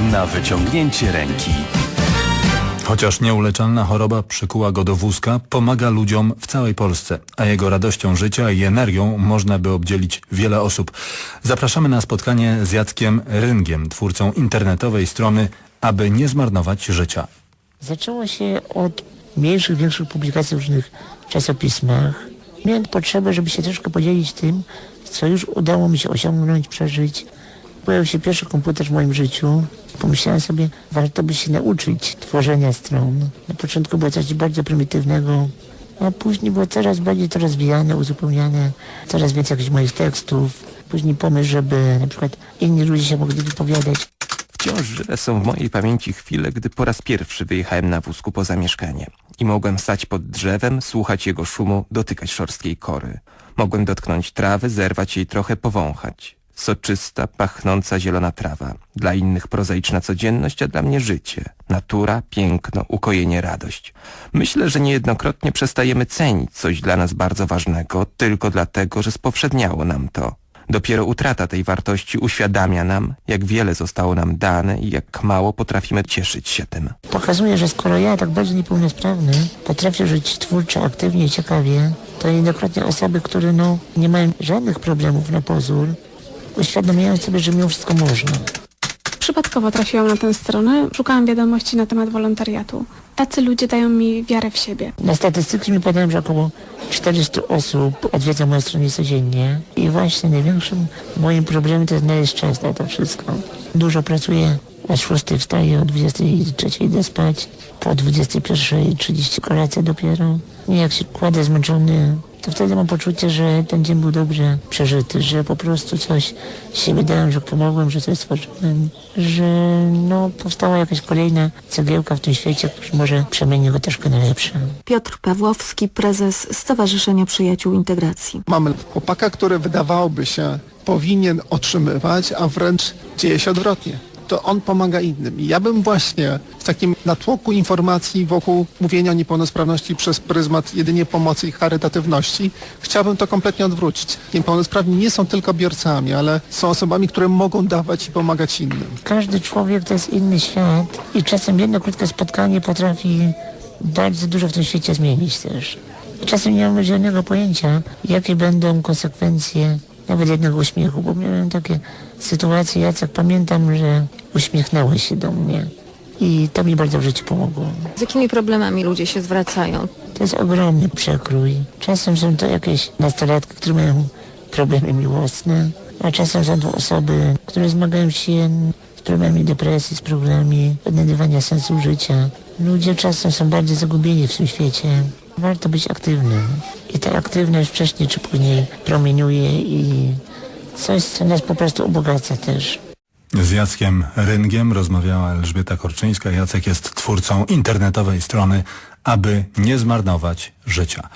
na wyciągnięcie ręki. Chociaż nieuleczalna choroba przykuła go do wózka, pomaga ludziom w całej Polsce, a jego radością życia i energią można by obdzielić wiele osób. Zapraszamy na spotkanie z Jackiem Ryngiem, twórcą internetowej strony Aby nie zmarnować życia. Zaczęło się od mniejszych, większych publikacji w różnych czasopismach. Miałem potrzebę, żeby się troszkę podzielić tym, co już udało mi się osiągnąć, przeżyć. Pojawił się pierwszy komputer w moim życiu. Pomyślałem sobie, warto by się nauczyć tworzenia stron. Na początku było coś bardzo prymitywnego, a później było coraz bardziej to rozwijane, uzupełniane, coraz więcej jakichś moich tekstów. Później pomysł, żeby na przykład inni ludzie się mogli wypowiadać. Wciąż żywe są w mojej pamięci chwile, gdy po raz pierwszy wyjechałem na wózku poza mieszkanie i mogłem stać pod drzewem, słuchać jego szumu, dotykać szorstkiej kory. Mogłem dotknąć trawy, zerwać jej trochę, powąchać. Soczysta, pachnąca zielona trawa. Dla innych prozaiczna codzienność, a dla mnie życie. Natura, piękno, ukojenie, radość. Myślę, że niejednokrotnie przestajemy cenić coś dla nas bardzo ważnego tylko dlatego, że spowszedniało nam to. Dopiero utrata tej wartości uświadamia nam, jak wiele zostało nam dane i jak mało potrafimy cieszyć się tym. pokazuje, że skoro ja, tak bardzo niepełnosprawny, potrafię żyć twórczo, aktywnie i ciekawie, to jednokrotnie osoby, które no, nie mają żadnych problemów na pozór, uświadamiają sobie, że mimo wszystko można. Przypadkowo trafiłam na tę stronę, szukałam wiadomości na temat wolontariatu. Tacy ludzie dają mi wiarę w siebie. Na statystyki mi podają, że około 400 osób odwiedza moją stronę codziennie i właśnie największym moim problemem to jest znaleźć czas na to wszystko. Dużo pracuję, o 6 wstaję, o 23 idę spać, po 21.30 kolacja dopiero. I jak się kładę zmęczony, to wtedy mam poczucie, że ten dzień był dobrze przeżyty, że po prostu coś z siebie dałem, że pomogłem, że coś stworzyłem, że no powstała jakaś kolejna cegiełka w tym świecie, który może przemieni go troszkę na lepsze. Piotr Pawłowski, prezes Stowarzyszenia Przyjaciół Integracji. Mamy chłopaka, który wydawałoby się powinien otrzymywać, a wręcz dzieje się odwrotnie. To on pomaga innym. I ja bym właśnie w takim natłoku informacji wokół mówienia o niepełnosprawności przez pryzmat jedynie pomocy i charytatywności, chciałbym to kompletnie odwrócić. Niepełnosprawni nie są tylko biorcami, ale są osobami, które mogą dawać i pomagać innym. Każdy człowiek to jest inny świat i czasem jedno krótkie spotkanie potrafi bardzo dużo w tym świecie zmienić też. Czasem nie mamy żadnego pojęcia, jakie będą konsekwencje nawet jednego uśmiechu, bo miałem takie sytuacje, Jacek, pamiętam, że uśmiechnęłeś się do mnie i to mi bardzo w życiu pomogło. Z jakimi problemami ludzie się zwracają? To jest ogromny przekrój. Czasem są to jakieś nastolatki, które mają problemy miłosne, a czasem są to osoby, które zmagają się z problemami depresji, z problemami odnajdywania sensu życia. Ludzie czasem są bardzo zagubieni w tym świecie. Warto być aktywnym. I ta aktywność wcześniej czy później promieniuje i coś, co nas po prostu ubogaca też. Z Jackiem Ryngiem rozmawiała Elżbieta Korczyńska. Jacek jest twórcą internetowej strony Aby nie zmarnować życia.